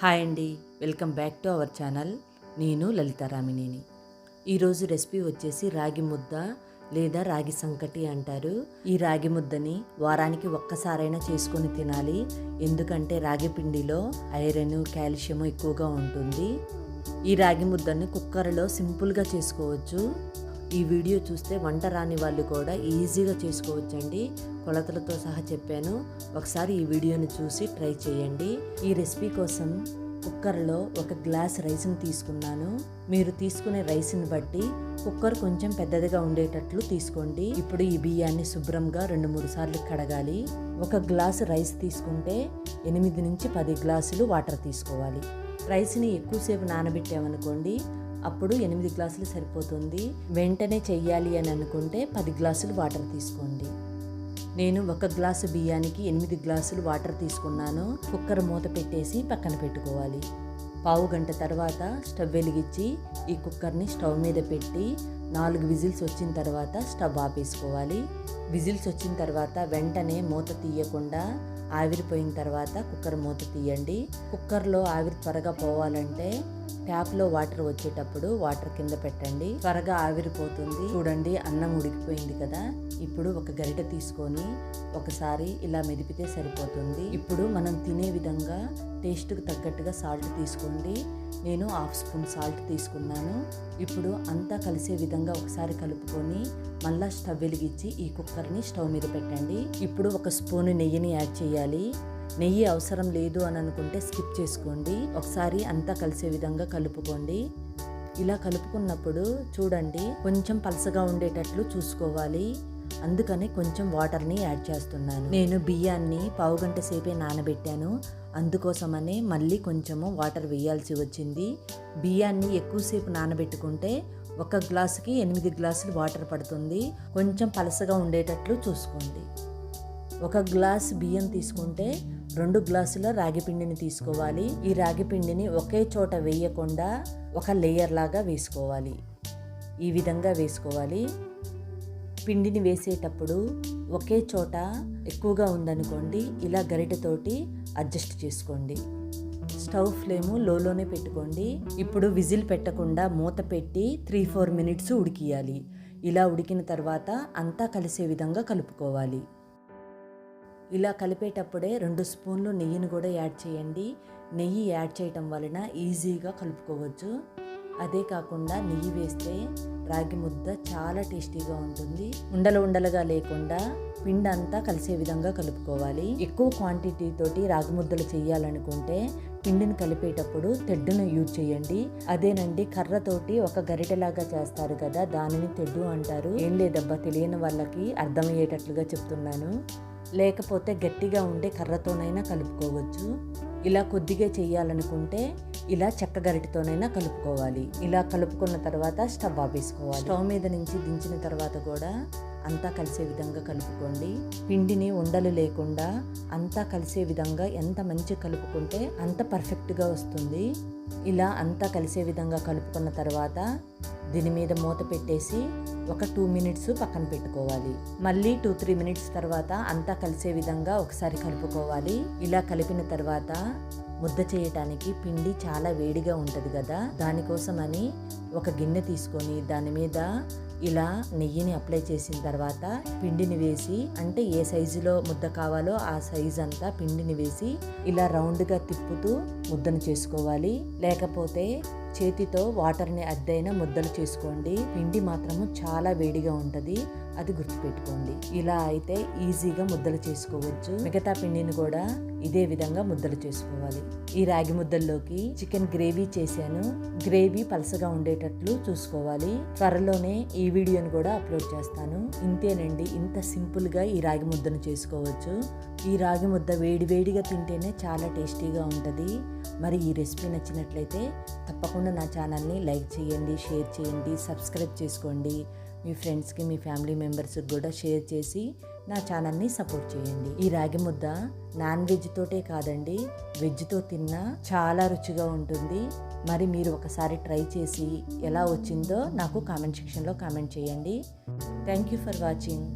Hi అండి welcome back to our channel. నేను లలితారామినేని ఈరోజు రెసిపీ వచ్చేసి రాగి ముద్ద లేదా రాగి సంకటి అంటారు. ఈ రాగి ముద్దని వారానికి ఒక్కసారైనా చేసుకొని తినాలి. ఎందుకంటే రాగి పిండిలో ఐరన్ కాల్షియం ఎక్కువగా ఉంటుంది. ఈ రాగి ముద్దని కుక్కర్లో సింపుల్గా చేసుకోవచ్చు. ఈ వీడియో చూస్తే వంట రాని వాళ్ళు కూడా ఈజీగా చేసుకోవచ్చండి. కొలతలతో సహా చెప్పాను. ఒకసారి ఈ వీడియోని చూసి ట్రై చేయండి. ఈ రెసిపీ కోసం కుక్కర్లో ఒక గ్లాస్ రైస్ని తీసుకున్నాను. మీరు తీసుకునే రైస్ని బట్టి కుక్కర్ కొంచెం పెద్దదిగా ఉండేటట్లు తీసుకోండి. ఇప్పుడు ఈ బియ్యాన్ని శుభ్రంగా రెండు మూడు సార్లు కడగాలి. ఒక గ్లాస్ రైస్ తీసుకుంటే ఎనిమిది నుంచి పది గ్లాసులు వాటర్ తీసుకోవాలి. రైస్ని ఎక్కువసేపు నానబెట్టామనుకోండి అప్పుడు ఎనిమిది గ్లాసులు సరిపోతుంది. వెంటనే చెయ్యాలి అని అనుకుంటే పది గ్లాసులు వాటర్ తీసుకోండి. నేను ఒక గ్లాసు బియ్యానికి ఎనిమిది గ్లాసులు వాటర్ తీసుకున్నాను. కుక్కర్ మూత పెట్టేసి పక్కన పెట్టుకోవాలి. పావు గంట తర్వాత స్టవ్ వెలిగించి ఈ కుక్కర్ని స్టవ్ మీద పెట్టి నాలుగు విజిల్స్ వచ్చిన తర్వాత స్టవ్ ఆపేసుకోవాలి. విజిల్స్ వచ్చిన తర్వాత వెంటనే మూత తీయకుండా ఆవిరిపోయిన తర్వాత కుక్కర్ మూత తీయండి. కుక్కర్లో ఆవిరి త్వరగా పోవాలంటే ట్యాప్లో వాటర్ వచ్చేటప్పుడు వాటర్ కింద పెట్టండి. త్వరగా ఆవిరిపోతుంది. చూడండి అన్నం ఉడికిపోయింది కదా. ఇప్పుడు ఒక గరిటె తీసుకొని ఒకసారి ఇలా మెదిపితే సరిపోతుంది. ఇప్పుడు మనం తినే విధంగా టేస్ట్కి తగ్గట్టుగా సాల్ట్ తీసుకోండి. నేను హాఫ్ స్పూన్ సాల్ట్ తీసుకున్నాను. ఇప్పుడు అంతా కలిసే విధంగా ఒకసారి కలుపుకొని మళ్ళా స్టవ్ వెలిగించి ఈ కుక్కర్ని స్టవ్ మీద పెట్టండి. ఇప్పుడు ఒక స్పూన్ నెయ్యిని యాడ్ చేయాలి. నెయ్యి అవసరం లేదు అని అనుకుంటే స్కిప్ చేసుకోండి. ఒకసారి అంతా కలిసే విధంగా కలుపుకోండి. ఇలా కలుపుకున్నప్పుడు చూడండి కొంచెం పలసగా ఉండేటట్లు చూసుకోవాలి. అందుకని కొంచెం వాటర్ని యాడ్ చేస్తున్నాను. నేను బియ్యాన్ని పావు గంట సేపే నానబెట్టాను. అందుకోసమనే మళ్ళీ కొంచెము వాటర్ వేయాల్సి వచ్చింది. బియ్యాన్ని ఎక్కువసేపు నానబెట్టుకుంటే ఒక గ్లాసుకి ఎనిమిది గ్లాసులు వాటర్ పడుతుంది. కొంచెం పలసగా ఉండేటట్లు చూసుకోండి. ఒక గ్లాస్ బియ్యం తీసుకుంటే రెండు గ్లాసుల రాగి పిండిని తీసుకోవాలి. ఈ రాగి పిండిని ఒకే చోట వేయకుండా ఒక లేయర్ లాగా వేసుకోవాలి. ఈ విధంగా వేసుకోవాలి. పిండిని వేసేటప్పుడు ఒకే చోట ఎక్కువగా ఉందనుకోండి ఇలా గరిటెతోటి అడ్జస్ట్ చేసుకోండి. స్టవ్ ఫ్లేము లోలోనే పెట్టుకోండి. ఇప్పుడు విజిల్ పెట్టకుండా మూత పెట్టి త్రీ ఫోర్ మినిట్స్ ఉడికియాలి. ఇలా ఉడికిన తర్వాత అంతా కలిసే విధంగా కలుపుకోవాలి. ఇలా కలిపేటప్పుడే రెండు స్పూన్లు నెయ్యిని కూడా యాడ్ చేయండి. నెయ్యి యాడ్ చేయటం వలన ఈజీగా కలుపుకోవచ్చు. అదే కాకుండా నెయ్యి వేస్తే రాగి ముద్ద చాలా టేస్టీగా ఉంటుంది. ఉండలు ఉండలుగా లేకుండా పిండి అంతా కలిసే విధంగా కలుపుకోవాలి. ఎక్కువ క్వాంటిటీ తోటి రాగి ముద్దలు చేయాలనుకుంటే పిండిని కలిపేటప్పుడు తెడ్డును యూజ్ చేయండి. అదేనండి కర్రతోటి ఒక గరిటెలాగా చేస్తారు కదా దానిని తెడ్డు అంటారు. ఏం లేదబ్బా తెలియని వాళ్ళకి అర్థమయ్యేటట్లుగా చెప్తున్నాను. లేకపోతే గట్టిగా ఉండే కర్రతోనైనా కలుపుకోవచ్చు. ఇలా కొద్దిగా చేయాలనుకుంటే ఇలా చెక్క గరిటతోనైనా కలుపుకోవాలి. ఇలా కలుపుకున్న తర్వాత స్టవ్ ఆపేసుకోవాలి. స్టవ్ మీద నుంచి దించిన తర్వాత కూడా అంతా కలిసే విధంగా కలుపుకోండి. పిండిని ఉండలు లేకుండా అంతా కలిసే విధంగా ఎంత మంచి కలుపుకుంటే అంత పర్ఫెక్ట్గా వస్తుంది. ఇలా అంతా కలిసే విధంగా కలుపుకున్న తర్వాత దీని మీద మూత పెట్టేసి ఒక టూ మినిట్స్ పక్కన పెట్టుకోవాలి. మళ్ళీ టూ త్రీ మినిట్స్ తర్వాత అంతా కలిసే విధంగా ఒకసారి కలుపుకోవాలి. ఇలా కలిపిన తర్వాత ముద్ద చేయటానికి పిండి చాలా వేడిగా ఉంటుంది కదా. దానికోసమని ఒక గిన్నె తీసుకొని దాని మీద ఇలా నెయ్యిని అప్లై చేసిన తర్వాత పిండిని వేసి అంటే ఏ సైజులో ముద్ద కావాలో ఆ సైజు అంతా పిండిని వేసి ఇలా రౌండ్గా తిప్పుతూ ముద్దను చేసుకోవాలి. లేకపోతే చేతితో వాటర్ని అద్దైన ముద్దలు చేసుకోండి. పిండి మాత్రము చాలా వేడిగా ఉంటుంది. అది గుర్తుపెట్టుకోండి. ఇలా అయితే ఈజీగా ముద్దలు చేసుకోవచ్చు. మిగతా పిండిని కూడా ఇదే విధంగా ముద్దలు చేసుకోవాలి. ఈ రాగి ముద్దల్లోకి చికెన్ గ్రేవీ చేశాను. గ్రేవీ పలసగా ఉండేటట్లు చూసుకోవాలి. త్వరలోనే ఈ వీడియోని కూడా అప్లోడ్ చేస్తాను. ఇంతేనండి ఇంత సింపుల్గా ఈ రాగి ముద్దను చేసుకోవచ్చు. ఈ రాగి ముద్ద వేడి వేడిగా తింటేనే చాలా టేస్టీగా ఉంటుంది. మరి ఈ రెసిపీ నచ్చినట్లయితే తప్పకుండా నా ఛానల్ని లైక్ చేయండి షేర్ చేయండి సబ్స్క్రైబ్ చేసుకోండి. మీ ఫ్రెండ్స్కి మీ ఫ్యామిలీ మెంబర్స్కి కూడా షేర్ చేసి నా ఛానల్ని సపోర్ట్ చేయండి. ఈ రాగి ముద్ద నాన్ వెజ్ తోటే కాదండి వెజ్తో తిన్నా చాలా రుచిగా ఉంటుంది. మరి మీరు ఒకసారి ట్రై చేసి ఎలా వచ్చిందో నాకు కామెంట్ సెక్షన్లో కామెంట్ చేయండి. Thank you for watching.